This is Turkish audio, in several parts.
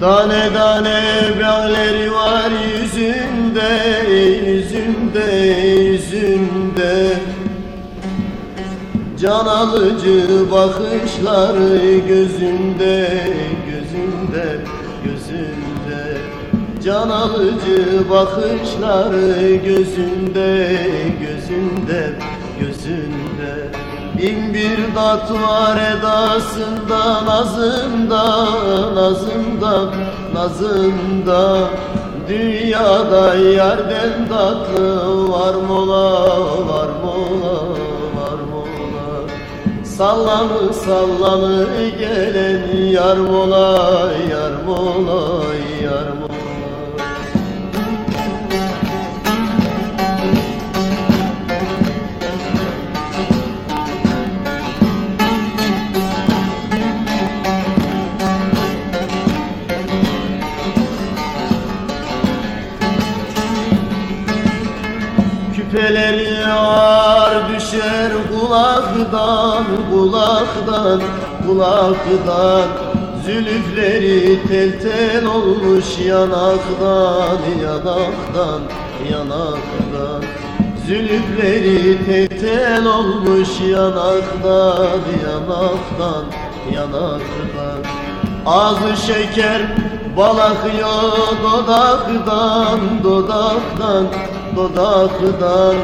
Tane tane böğleri var yüzünde, yüzünde, yüzünde. Can alıcı bakışları gözünde, gözünde, gözünde. Can alıcı bakışları gözünde, gözünde, gözünde Bin bir tat var edasında, nazında, nazında, nazında Dünyada yerden tatlı var mola, var mola, var mola. Sallanı sallanı gelen yar mola, yar mola, yar mola Küpeleri ağır düşer kulaktan, kulaktan, kulaktan. Zülüfleri tel tel olmuş yanaktan, yanaktan, yanaktan. Zülüfleri tel tel olmuş yanaktan, yanaktan, yanaktan. Ağzı şeker bal akıyor dodaktan, dodaktan, dodaktan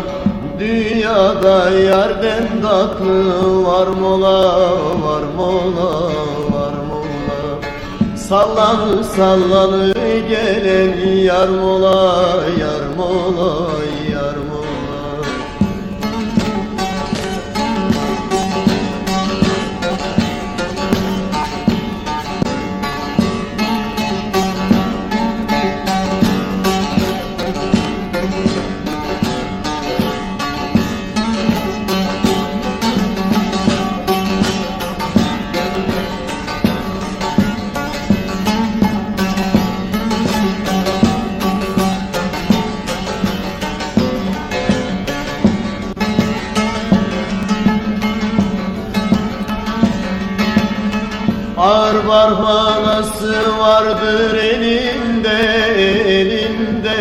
Dünyada yerden tatlı var mola, var mola, var mola. Sallanı sallanı gelen yar mola, yar mola Ağır barhanası vardır elinde, elinde,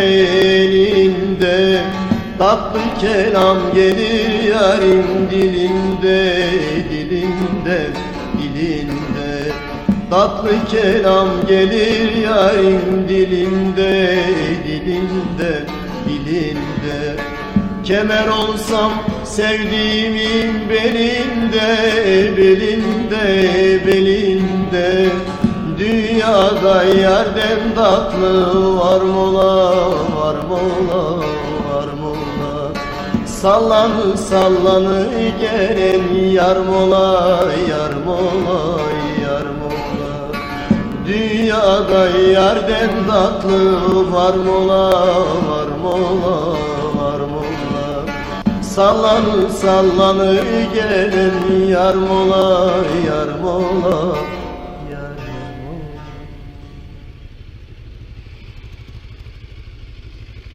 elinde. Tatlı kelam gelir yarın dilinde, dilinde, dilinde. Tatlı kelam gelir yarın dilinde, dilinde, dilinde. Kemer olsam sevdiğimin belinde, belinde, belinde. Dünyada yerden tatlı var mola, var mola, var mola. Sallanı sallanı gelen yar mola, yar mola, yar mola. Dünyada yerden tatlı var mola, var mola, Sallanı sallanı gelen yar mola, yar mola